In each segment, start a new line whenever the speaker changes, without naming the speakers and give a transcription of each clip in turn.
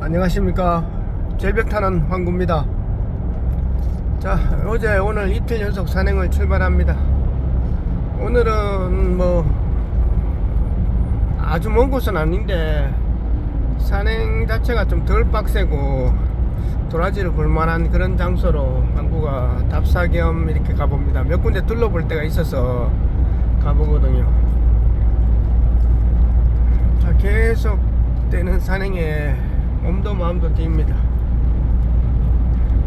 안녕하십니까? 절벽타는 황구입니다. 자 어제 오늘 이틀 연속 산행을 출발합니다. 오늘은 뭐 아주 먼 곳은 아닌데 산행 자체가 좀 덜 빡세고 도라지를 볼만한 그런 장소로 항구가 답사 겸 이렇게 가봅니다. 몇 군데 둘러볼 데가 있어서 가보거든요. 자 계속 되는 산행에 몸도 마음도 뜁니다.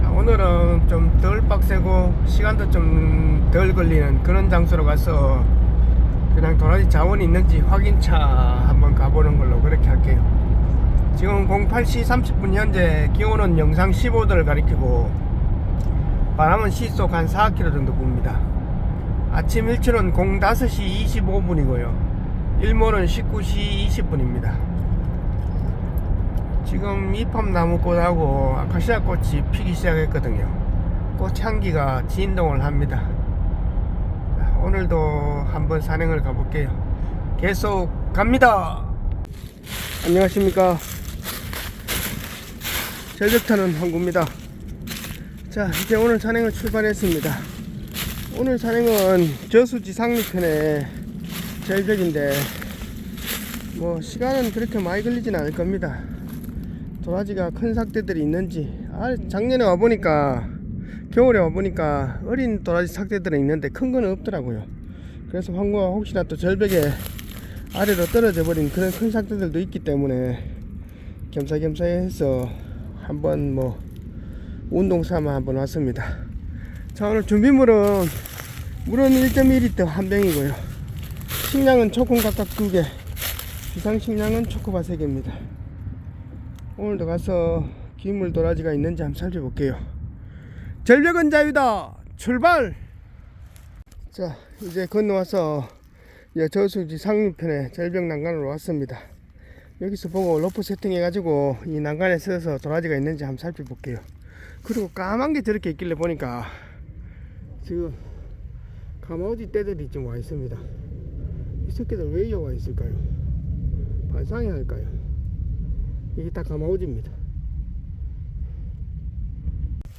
자, 오늘은 좀 덜 빡세고 시간도 좀 덜 걸리는 그런 장소로 가서 그냥 도라지 자원이 있는지 확인차 한번 가보는 걸로 그렇게 할게요. 지금 08시 30분 현재 기온은 영상 15도를 가리키고 바람은 시속 한 4km 정도 붑니다. 아침 일출은 05시 25분이고요. 일몰은 19시 20분입니다 지금 이팝나무꽃하고 아카시아 꽃이 피기 시작했거든요. 꽃향기가 진동을 합니다. 자, 오늘도 한번 산행을 가볼게요. 계속 갑니다! 안녕하십니까? 절벽타는 황구입니다. 자 이제 오늘 산행을 출발했습니다. 오늘 산행은 저수지 상류편의 절벽인데 뭐 시간은 그렇게 많이 걸리진 않을 겁니다 도라지가 큰 삭대들이 있는지. 아 작년에 와보니까 겨울에 와보니까 어린 도라지 삭대들은 있는데 큰 거는 없더라고요. 그래서 황구가 혹시나 또 절벽에 아래로 떨어져 버린 그런 큰 삭대들도 있기 때문에 겸사겸사 해서 한번 뭐 운동 삼아 한번 왔습니다. 자 오늘 준비물은 물은 1.2리터 한 병이고요. 식량은 초콩 각각 2개 비상 식량은 초코바 3개입니다 오늘도 가서 기물 도라지가 있는지 한번 살펴볼게요. 절벽은 자유다. 출발! 자 이제 건너와서 이 저수지 상류편에 절벽 난간으로 왔습니다. 여기서 보고 로프 세팅 해 가지고 이 난간에 서서 도라지가 있는지 한번 살펴볼게요. 그리고 까만 게 저렇게 있길래 보니까 지금 가마우지 떼들이 좀와 있습니다. 이 새끼들 왜 여기 와 있을까요? 반상이 할까요 이게 다 가마우지입니다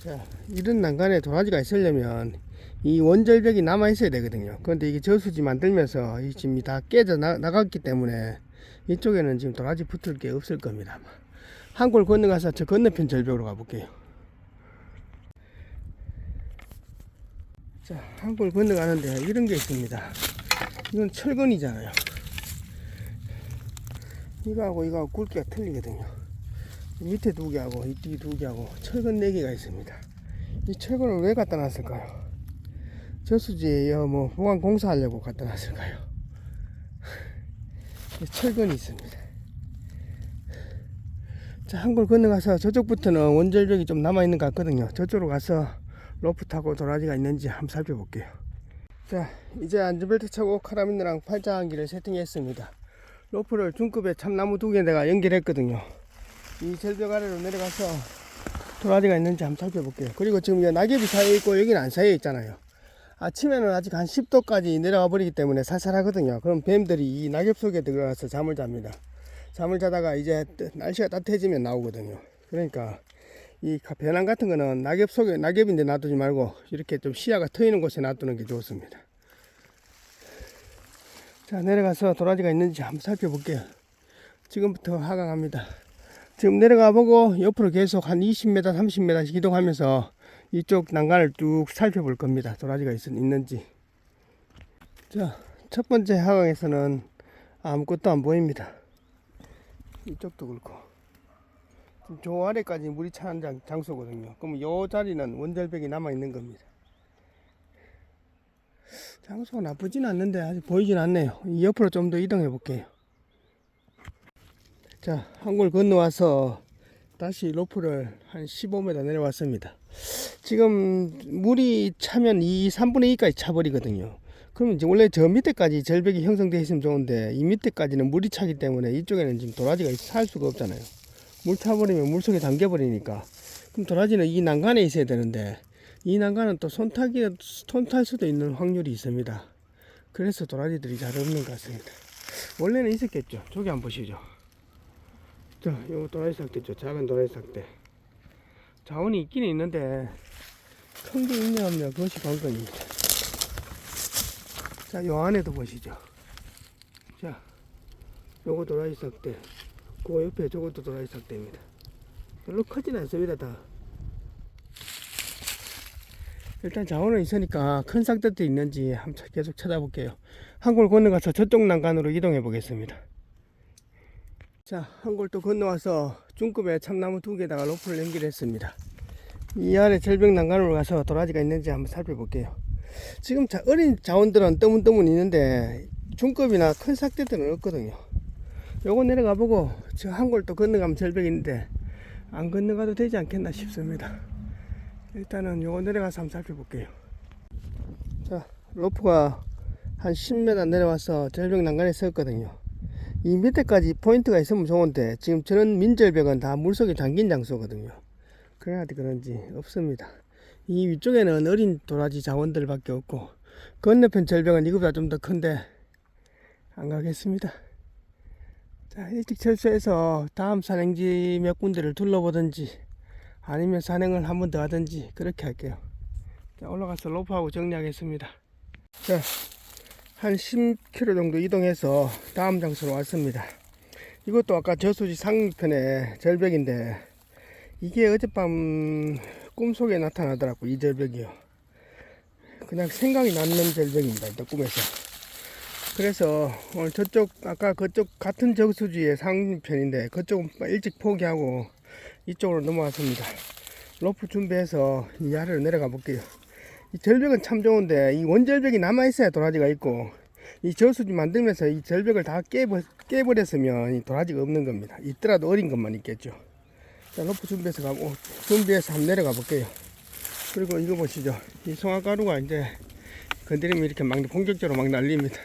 자 이런 난간에 도라지가 있으려면 이 원절벽이 남아 있어야 되거든요 그런데 이게 저수지 만들면서 이 짐이 다 깨져 나, 나갔기 때문에 이쪽에는 지금 도라지 붙을 게 없을 겁니다 한 골 건너가서 저 건너편 절벽으로 가볼게요 자, 한 골 건너가는데 이런 게 있습니다. 이건 철근이잖아요. 이거하고 이거하고 굵기가 틀리거든요. 밑에 두 개하고 이 뒤 두 개하고 철근 네 개가 있습니다. 이 철근을 왜 갖다 놨을까요? 저수지에 뭐 보강 공사하려고 갖다 놨을까요? 이 철근이 있습니다. 자, 한 골 건너가서 저쪽부터는 원절벽이 좀 남아있는 것 같거든요. 저쪽으로 가서 로프 타고 도라지가 있는지 한번 살펴볼게요. 자, 이제 안전벨트 차고 카라빈이랑 팔짱기를 세팅했습니다. 로프를 중급에 참나무 두 개 내가 연결했거든요. 이 절벽 아래로 내려가서 도라지가 있는지 한번 살펴볼게요. 그리고 지금 이 낙엽이 사이에 있고 여기는 안 사이에 있잖아요. 아침에는 아직 한 10도까지 내려가 버리기 때문에 살살하거든요. 그럼 뱀들이 이 낙엽 속에 들어가서 잠을 잡니다. 잠을 자다가 이제 날씨가 따뜻해지면 나오거든요. 그러니까 이 배낭 같은 거는 낙엽 속에 낙엽인데 놔두지 말고 이렇게 좀 시야가 트이는 곳에 놔두는 게 좋습니다. 자 내려가서 도라지가 있는지 한번 살펴볼게요. 지금부터 하강합니다. 지금 내려가 보고 옆으로 계속 한 20m, 30m씩 이동하면서 이쪽 난간을 쭉 살펴볼 겁니다. 도라지가 있, 있는지. 자, 첫 번째 하강에서는 아무것도 안 보입니다. 이쪽도 그렇고. 지금 저 아래까지 물이 차는 장, 장소거든요. 그럼 요 자리는 원절벽이 남아 있는 겁니다. 장소가 나쁘진 않는데 아직 보이진 않네요. 이 옆으로 좀 더 이동해 볼게요. 자, 한골 건너와서 다시 로프를 한 15m 내려왔습니다. 지금 물이 차면 이 3분의 2까지 차버리거든요. 그러면 이제 원래 저 밑에까지 절벽이 형성되어 있으면 좋은데 이 밑에까지는 물이 차기 때문에 이쪽에는 지금 도라지가 살 수가 없잖아요. 물 타버리면 물속에 담겨버리니까 그럼 도라지는 이 난간에 있어야 되는데 이 난간은 또 손타기 손탈 수도 있는 확률이 있습니다. 그래서 도라지들이 잘 없는 것 같습니다. 원래는 있었겠죠. 저기 한번 보시죠. 자, 요거 도라이 삭대죠. 작은 도라이 삭대. 자원이 있기는 있는데, 큰 게 있냐 없냐, 그것이 관건입니다. 자, 요 안에도 보시죠. 자, 요거 도라이 삭대. 그 옆에 저것도 도라이 삭대입니다. 별로 크진 않습니다, 다. 일단 자원은 있으니까 큰 삭대도 있는지 한번 계속 찾아볼게요. 한골 건너가서 저쪽 난간으로 이동해 보겠습니다. 자, 한골 또 건너와서 중급에 참나무 두 개다가 로프를 연결했습니다. 이 아래 절벽 난간으로 가서 도라지가 있는지 한번 살펴볼게요. 지금 자, 어린 자원들은 떠문떠문 있는데 중급이나 큰 삭대들은 없거든요. 요거 내려가 보고 저 한골 또 건너가면 절벽이 있는데 안 건너가도 되지 않겠나 싶습니다. 일단은 요거 내려가서 한번 살펴볼게요. 자, 로프가 한 10m 내려와서 절벽 난간에 섰거든요. 이 밑에까지 포인트가 있으면 좋은데 지금 저런 민절벽은 다 물속에 잠긴 장소거든요. 그래야 그런지 없습니다. 이 위쪽에는 어린 도라지 자원들 밖에 없고 건너편 절벽은 이거보다 좀 더 큰데 안 가겠습니다. 자 일찍 철수해서 다음 산행지 몇 군데를 둘러보든지 아니면 산행을 한 번 더 하든지 그렇게 할게요. 자, 올라가서 로프하고 정리하겠습니다. 자, 한 10km 정도 이동해서 다음 장소로 왔습니다. 이것도 아까 저수지 상편의 절벽인데 이게 어젯밤 꿈속에 나타나더라고 이 절벽이요. 그냥 생각이 나는 절벽입니다. 일단 꿈에서. 그래서 오늘 저쪽 아까 그쪽 같은 저수지의 상편인데 그쪽은 일찍 포기하고 이쪽으로 넘어왔습니다. 로프 준비해서 이 아래로 내려가 볼게요. 이 절벽은 참 좋은데 이 원절벽이 남아 있어야 도라지가 있고 이 저수지 만들면서 이 절벽을 다 깨버, 깨버렸으면 이 도라지가 없는 겁니다. 있더라도 어린 것만 있겠죠. 자, 로프 준비해서 가 고 준비해서 한번 내려가 볼게요. 그리고 이거 보시죠. 이 송화가루가 이제 건드리면 이렇게 막 본격적으로 막 날립니다.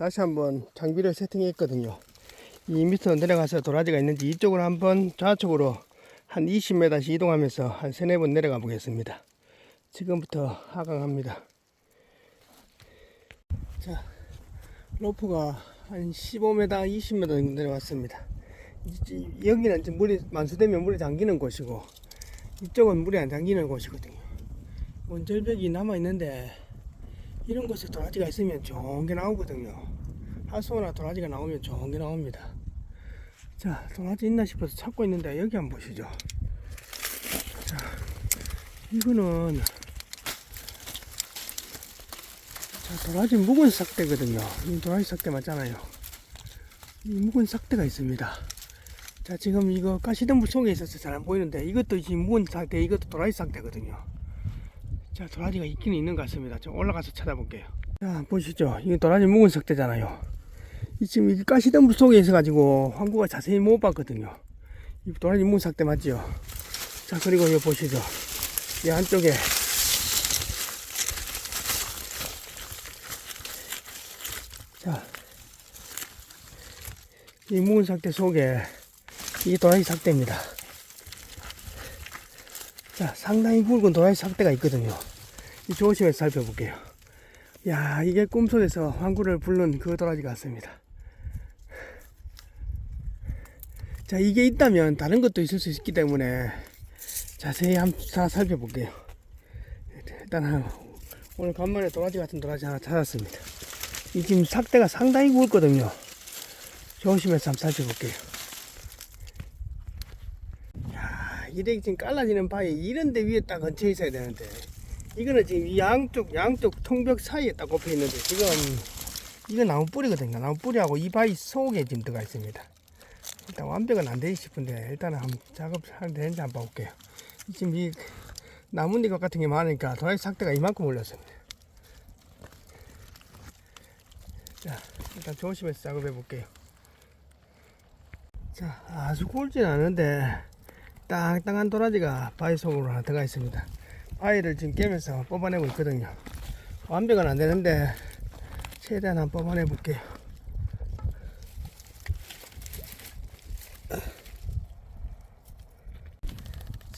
다시 한번 장비를 세팅했거든요. 이 밑으로 내려가서 도라지가 있는지 이쪽으로 한번 좌측으로 한 20m씩 이동하면서 한 3, 4번 내려가 보겠습니다. 지금부터 하강합니다. 자, 로프가 한 15m, 20m 정도 내려왔습니다. 여기는 이제 물이 만수되면 물이 잠기는 곳이고 이쪽은 물이 안 잠기는 곳이거든요. 원절벽이 남아 있는데 이런 곳에 도라지가 있으면 좋은 게 나오거든요. 하수나 도라지가 나오면 좋은 게 나옵니다. 자, 도라지 있나 싶어서 찾고 있는데 여기 한번 보시죠. 자, 이거는 자, 도라지 묵은 삭대거든요. 이 도라지 삭대 맞잖아요. 이 묵은 삭대가 있습니다. 자, 지금 이거 가시덤불 속에 있어서 잘 안 보이는데 이것도 지금 묵은 삭대, 이것도 도라지 삭대거든요. 자, 도라지가 있긴 있는 것 같습니다. 좀 올라가서 찾아볼게요. 자, 보시죠. 이거 도라지 묵은 삭대잖아요. 이 지금 이게 가시덤불 속에 있어가지고 황구가 자세히 못 봤거든요. 이 도라지 묵은 삭대 맞죠? 자, 그리고 이거 보시죠. 이 안쪽에 자, 이 묵은 삭대 속에 이 도라지 삭대입니다. 자, 상당히 굵은 도라지 삭대가 있거든요. 이 조심해서 살펴볼게요. 야, 이게 꿈속에서 황구를 부른 그 도라지 같습니다. 자, 이게 있다면 다른 것도 있을 수 있기 때문에 자세히 한번 다 살펴볼게요. 일단 한- 오늘 간만에 도라지 같은 도라지 하나 찾았습니다. 이 지금 삭대가 상당히 굵거든요. 조심해서 한번 살펴볼게요. 야, 이렇게 지금 깔라지는 바위 이런 데 위에 딱 얹혀 있어야 되는데 이거는 지금 이 양쪽 양쪽 통벽 사이에 딱 꼽혀 있는데 지금 이거 나무 뿌리거든요. 나무 뿌리하고 이 바위 속에 지금 들어가 있습니다. 일단 완벽은 안 되지 싶은데 일단은 한번 작업하는 되는지 한번 볼게요. 지금 이 나뭇잎 같은 게 많으니까 도라지 삭대가 이만큼 올렸습니다. 자, 일단 조심해서 작업해 볼게요. 자, 아주 굵진 않은데 땅땅한 도라지가 바위 속으로 하나 들어가 있습니다. 바위를 지금 깨면서 뽑아내고 있거든요. 완벽은 안 되는데 최대한 한번 뽑아내 볼게요.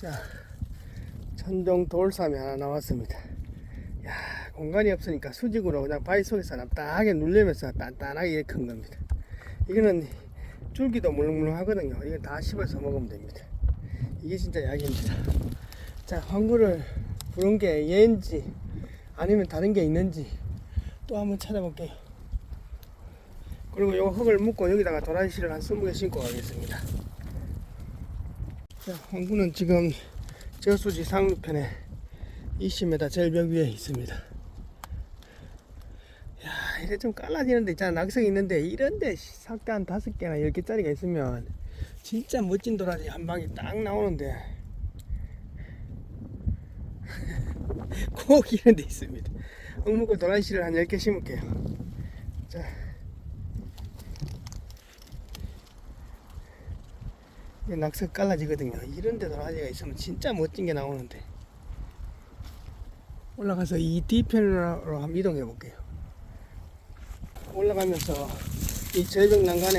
자, 천정 돌삼이 하나 나왔습니다. 야, 공간이 없으니까 수직으로 그냥 바위 속에서 남딱하게 누르면서 단단하게 큰 겁니다. 이거는 줄기도 물렁물렁 하거든요. 이거 다 씹어서 먹으면 됩니다. 이게 진짜 약입니다. 자, 황구를 부른 게 얘인지 아니면 다른 게 있는지 또 한번 찾아볼게요. 그리고 요 흙을 묶고 여기다가 도라지씨를 한 20개 심고 가겠습니다. 자, 황구는 지금 저수지 상류편에 20m 절벽 위에 있습니다. 야, 이래 좀 깔라지는 데 있잖아. 낙석이 있는데 이런데 삭대 한 다섯 개나 열 개짜리가 있으면 진짜 멋진 도라지 한 방에 딱 나오는데 꼭 이런 데 있습니다. 엉묵고 도라지씨를 한 10개 심을게요. 자. 이게 낙석 깔라지거든요. 이런 데 도라지가 있으면 진짜 멋진 게 나오는데. 올라가서 이 뒤편으로 한번 이동해 볼게요. 올라가면서 이 절벽 난간에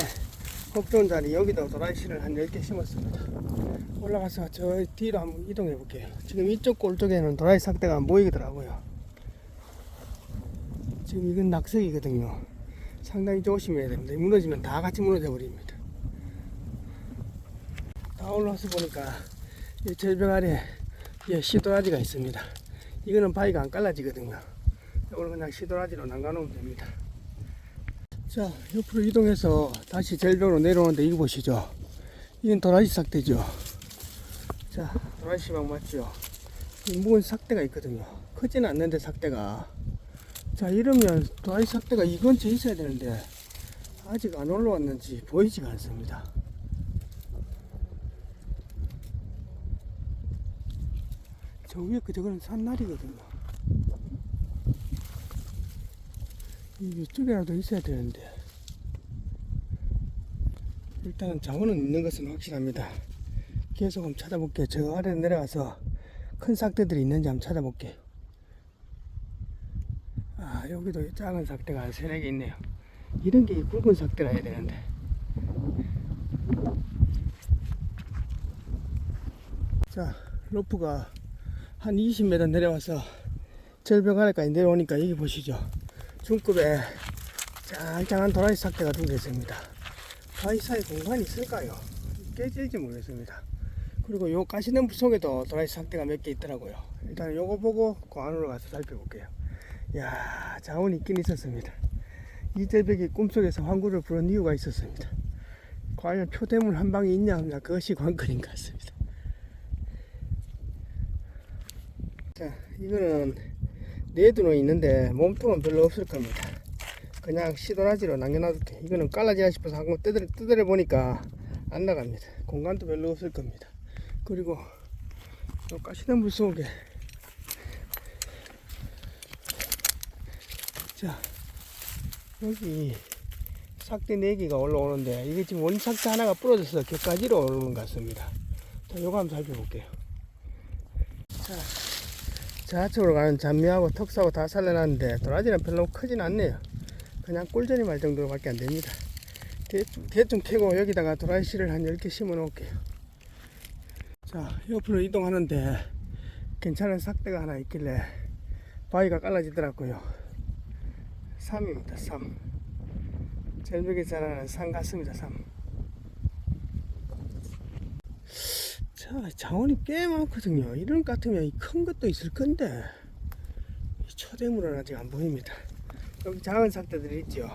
흙 좋은 자리 여기도 도라지씨를 한 10개 심었습니다. 올라가서 저 뒤로 한번 이동해 볼게요. 지금 이쪽 골 쪽에는 도라지 삭대가 안 보이더라고요. 지금 이건 낙석이거든요. 상당히 조심해야 됩니다. 무너지면 다 같이 무너져 버립니다. 다 올라와서 보니까 이 절벽 아래 예, 시도라지가 있습니다. 이거는 바위가 안 깔라지거든요. 이걸 그냥 시도라지로 남가놓으면 됩니다. 자, 옆으로 이동해서 다시 절벽으로 내려오는데 이거 보시죠. 이건 도라지 삭대죠. 자, 도라지 씨방 맞죠? 이 묵은 삭대가 있거든요. 크지는 않는데 삭대가. 자, 이러면 도라지 삭대가 이 근처에 있어야 되는데 아직 안 올라왔는지 보이지가 않습니다. 저 위에 그 저거는 산날이거든요. 이쪽에라도 있어야 되는데 일단은 자원은 있는 것은 확실합니다. 계속 한번 찾아볼게요. 저 아래 내려가서 큰 삭대들이 있는지 한번 찾아볼게요. 아 여기도 작은 삭대가 한 세네 개 있네요. 이런 게 굵은 삭대라 해야 되는데. 자 로프가 한 20m 내려와서 절벽 아래까지 내려오니까 여기 보시죠. 중급에 짱짱한 도라지 삭대가 두 개 있습니다. 바위 사이 공간이 있을까요? 깨질지 모르겠습니다. 그리고 요 가시덤불 속에도 도라지 삭대가 몇 개 있더라고요. 일단 요거 보고 그 안으로 가서 살펴볼게요. 야 자원이 있긴 있었습니다. 이 절벽이 꿈속에서 황구를 부른 이유가 있었습니다. 과연 표대물 한 방이 있냐 없냐 그것이 관건인 것 같습니다. 자, 이거는 네두는 있는데 몸통은 별로 없을 겁니다. 그냥 시도라지로 남겨놔둘게. 이거는 깔라지나 싶어서 한번 뜯어, 뜯어 보니까 안 나갑니다. 공간도 별로 없을 겁니다. 그리고 요 가시는 물 속에 자 여기 삭대 4개가 올라오는데 이게 지금 원삭대 하나가 부러져서 격가지로 오르는 것 같습니다. 자, 요거 한번 살펴볼게요. 자, 저쪽으로 가는 잔미하고 턱사하고 다 살려놨는데 도라지는 별로 크진 않네요. 그냥 꿀전이 말 정도로밖에 안 됩니다. 대충, 캐고 여기다가 도라지 씨를 한 10개 심어 놓을게요. 자, 옆으로 이동하는데 괜찮은 삭대가 하나 있길래 바위가 깔라지더라고요. 3입니다, 3. 절벽에 자라는 산 같습니다, 3. 자, 자원이 꽤 많거든요. 이런 것 같으면 큰 것도 있을 건데, 이 초대물은 아직 안 보입니다. 여기 작은 삭대들이 있죠.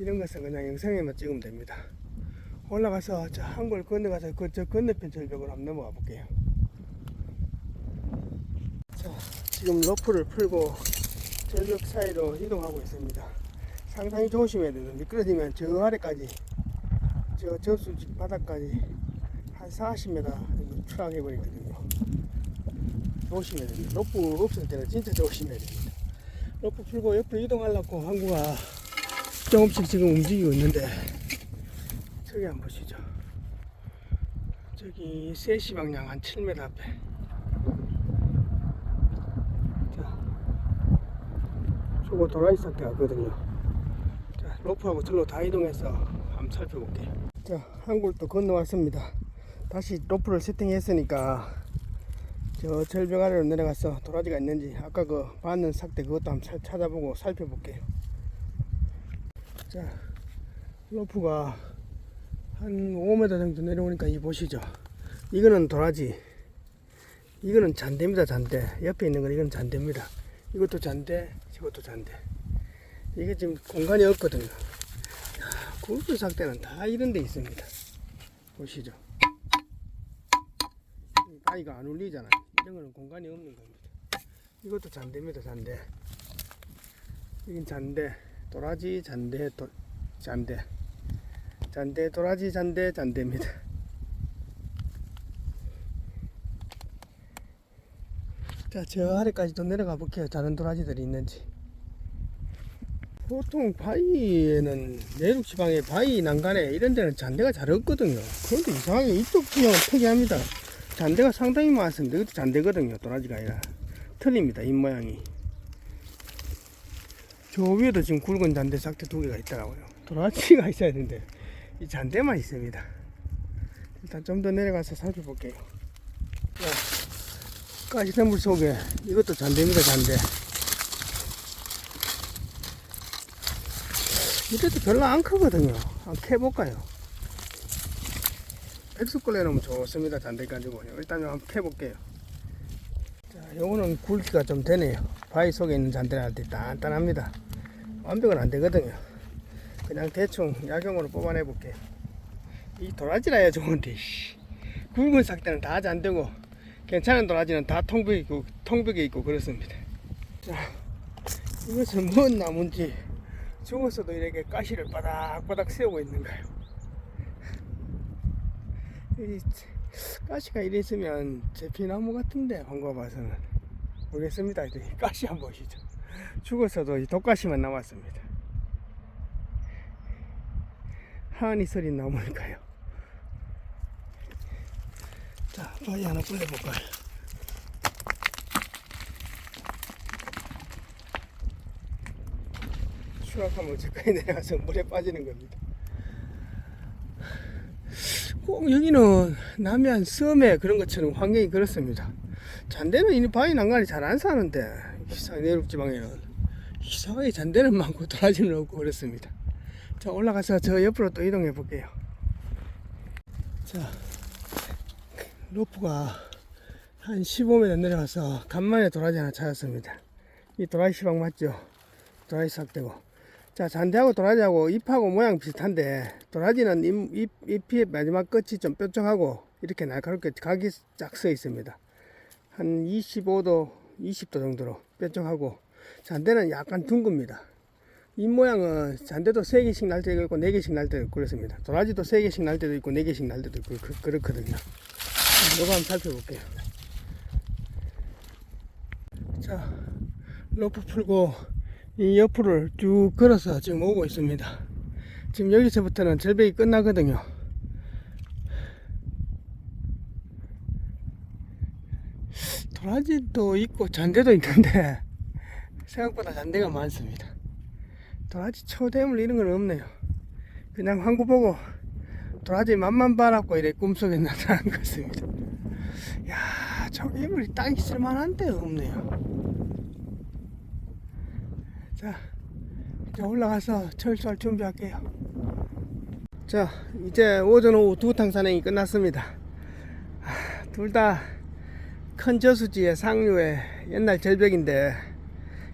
이런 것은 그냥 영상에만 찍으면 됩니다. 올라가서 저 한골 건너가서 그 저 건너편 절벽으로 한번 넘어가 볼게요. 자, 지금 로프를 풀고 절벽 사이로 이동하고 있습니다. 상당히 조심해야 되는 미끄러지면 저 아래까지 저 저수지 바닥까지 한 40m 추락해 버리거든요. 조심해야 됩니다. 로프 없을 때는 진짜 조심해야 됩니다. 로프 풀고 옆으로 이동하려고 항구가 조금씩 지금 움직이고 있는데 저기 한번 보시죠. 저기 3시 방향 한 7m 앞에 자, 저거 도라이 삭대 같거든요. 자, 로프하고 절로 다 이동해서 한번 살펴볼게요. 자, 한골 또 건너왔습니다. 다시 로프를 세팅했으니까 저 절벽 아래로 내려가서 도라지가 있는지 아까 그 봤는 삭대 그것도 한번 차- 찾아보고 살펴볼게요. 자, 로프가 한 5m 정도 내려오니까 이 보시죠. 이거는 도라지. 이거는 잔대입니다, 잔대. 옆에 있는 건 이건 잔대입니다. 이것도 잔대, 이것도 잔대. 이게 지금 공간이 없거든요. 굵은 삭대는 다 이런 데 있습니다. 보시죠. 이 바위가 안 울리잖아요. 이런 거는 공간이 없는 겁니다. 이것도 잔대입니다, 잔대. 이건 잔대. 도라지, 잔대, 도, 잔대. 잔대, 도라지, 잔대, 잔대입니다. 자, 저 아래까지 또 내려가 볼게요. 다른 도라지들이 있는지. 보통 바위에는 내륙 지방에 바위 난간에 이런 데는 잔대가 잘 없거든요. 그런데 이상하게 이쪽 지역은 특이합니다. 잔대가 상당히 많습니다. 이것도 잔대거든요. 도라지가 아니라. 틀립니다. 잎 모양이. 저 위에도 지금 굵은 잔대 삭대 두 개가 있더라고요. 도라지가 있어야 되는데 이 잔대만 있습니다. 일단 좀 더 내려가서 살펴볼게요. 자, 가시나물 속에 이것도 잔대입니다. 잔대. 이것도 별로 안 크거든요. 한번 캐볼까요? 백숙걸 내놓으면 좋습니다. 잔대 가지고 일단 한번 캐볼게요. 자, 요거는 굵기가 좀 되네요. 바위 속에 있는 때 단단합니다. 완벽은 안 되거든요. 그냥 대충 약용으로 뽑아내 볼게요. 이 도라지라야 좋은데, 씨. 굵은 삭대는 다 잔대고, 괜찮은 도라지는 다 통벽이 있고, 통벽에 있고 그렇습니다. 자, 이것은 뭔 나무인지 죽었어도 이렇게 가시를 바닥바닥 세우고 있는가요? 이 가시가 이래 있으면 제피나무 같은데 한거 봐서는 모르겠습니다. 이제 가시 한번 보시죠. 죽었어도 이 독가시만 남았습니다. 하은이 소리 나무니까요. 자, 바위 하나 뿌려볼까요? 추락하면 저까지 내려가서 물에 빠지는 겁니다. 꼭 여기는 남해안 섬에 그런 것처럼 환경이 그렇습니다. 잔대는 이 바위 난간이 잘안 사는데 이상 내륙 지방에는 이상하게 잔대는 많고 도라지는 없고 그렇습니다. 자 올라가서 저 옆으로 또 이동해 볼게요. 자 로프가 한 15m 내려가서 간만에 도라지 하나 찾았습니다. 이 도라지 시방 맞죠? 도라지 삭대고. 자, 잔디하고 도라지하고 잎하고 모양 비슷한데 도라지는 잎, 잎, 잎의 마지막 끝이 좀 뾰족하고 이렇게 날카롭게 각이 쫙 서 있습니다. 한 25도, 20도 정도로 뾰족하고 잔대는 약간 둥급니다. 잎 모양은 잔대도 3개씩 날 때도 있고 4개씩 날 때도 있고 그렇습니다. 도라지도 3개씩 날 때도 있고 4개씩 날 때도 있고 그, 그렇거든요. 이거 한번 살펴볼게요. 자, 로프 풀고 이 옆으로 쭉 걸어서 지금 오고 있습니다. 지금 여기서부터는 절벽이 끝나거든요. 도라지도 있고 잔대도 있는데 생각보다 잔대가 많습니다. 도라지 초대물 이런 건 없네요. 그냥 한구 보고 도라지 맛만 바랐고 이래 꿈속에 나타난 것 같습니다. 야, 저기 이물이 딱 있을 만한데 없네요. 자, 이제 올라가서 철수할 준비할게요. 자, 이제 오전 오후 두 탕 산행이 끝났습니다. 둘다 큰 저수지의 상류의 옛날 절벽인데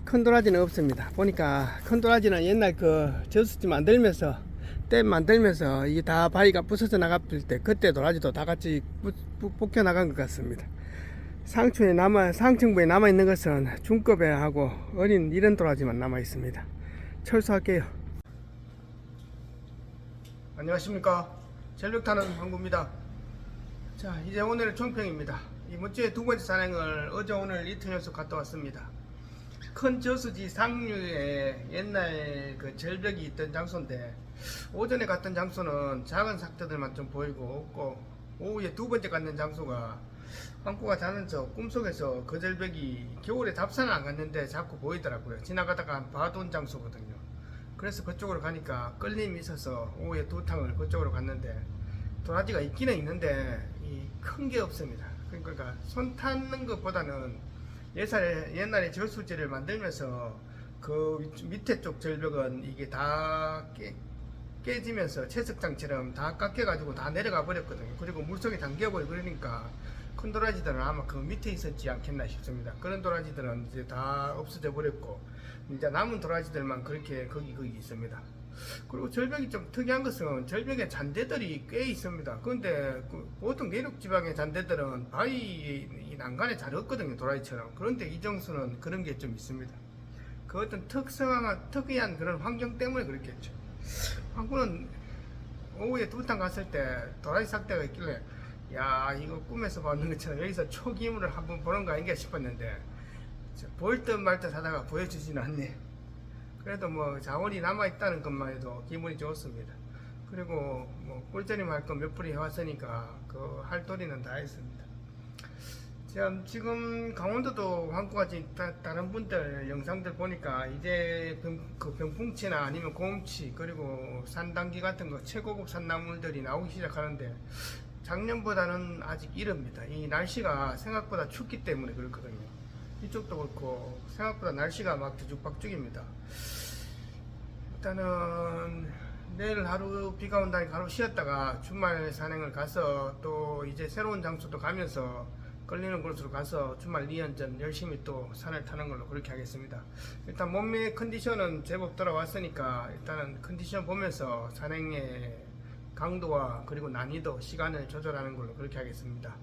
큰 도라지는 없습니다. 보니까 큰 도라지는 옛날 그 저수지 만들면서 댐 만들면서 이게 다 바위가 부서져 나갔을 때 그때 도라지도 다 같이 부- 부- 뽑혀 나간 것 같습니다. 상층에 남아 상층부에 남아 있는 것은 중급에 하고 어린 이런 도라지만 남아 있습니다. 철수할게요. 안녕하십니까 전력타는 황구입니다. 자 이제 오늘의 총평입니다. 이번 주에 두 번째 산행을 어제 오늘 이틀 연속 갔다 왔습니다. 큰 저수지 상류에 옛날 그 절벽이 있던 장소인데 오전에 갔던 장소는 작은 삭대들만 좀 보이고 없고 오후에 두 번째 갔는 장소가 황구가 자는 저 꿈속에서 그 절벽이 겨울에 답산을 안 갔는데 자꾸 보이더라고요. 지나가다가 한 봐둔 장소거든요. 그래서 그쪽으로 가니까 끌림이 있어서 오후에 두 탕을 그쪽으로 갔는데 도라지가 있기는 있는데 큰 게 없습니다. 그러니까 손 타는 것보다는 옛날에, 옛날에 저수지를 만들면서 그 위- 밑에 쪽 절벽은 이게 다 깨, 깨지면서 채석장처럼 다 깎여가지고 다 내려가 버렸거든요. 그리고 물속에 잠겨버리고 그러니까 큰 도라지들은 아마 그 밑에 있었지 않겠나 싶습니다. 그런 도라지들은 이제 다 없어져 버렸고 이제 남은 도라지들만 그렇게 거기 거기 있습니다. 그리고 절벽이 좀 특이한 것은 절벽에 잔대들이 꽤 있습니다. 그런데 그 보통 내륙 지방의 잔대들은 바위 이 난간에 잘 없거든요. 도라지처럼. 그런데 이정수는 그런 게 좀 있습니다. 그 어떤 특성한 특이한 그런 환경 때문에 그렇겠죠. 한국은 오후에 두탕 갔을 때 도라지 삭대가 있길래 야 이거 꿈에서 봤는 것처럼 여기서 초기물을 한번 보는 거 아닌가 싶었는데 보일 듯말 듯 하다가 보여주지는 않네. 그래도 뭐 자원이 남아 있다는 것만 해도 기분이 좋습니다. 그리고 뭐 꿀조림 할거몇 풀이 해왔으니까 그 할 도리는 다 했습니다. 지금, 강원도도 한국같이 다른 분들 영상들 보니까 이제 병, 그 병풍치나 아니면 고음치 그리고 산단기 같은 거 최고급 산나물들이 나오기 시작하는데 작년보다는 아직 이릅니다. 이 날씨가 생각보다 춥기 때문에 그렇거든요. 이쪽도 그렇고 생각보다 날씨가 막 뒤죽박죽입니다. 일단은 내일 하루 비가 온다니까 하루 쉬었다가 주말 산행을 가서 또 이제 새로운 장소도 가면서 끌리는 곳으로 가서 주말 2연전 열심히 또 산을 타는 걸로 그렇게 하겠습니다. 일단 몸의 컨디션은 제법 돌아왔으니까 일단은 컨디션 보면서 산행의 강도와 그리고 난이도, 시간을 조절하는 걸로 그렇게 하겠습니다.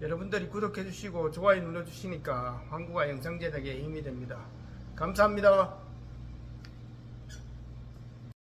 여러분들이 구독해 주시고 좋아요 눌러 주시니까 황구가 영상 제작에 힘이 됩니다. 감사합니다.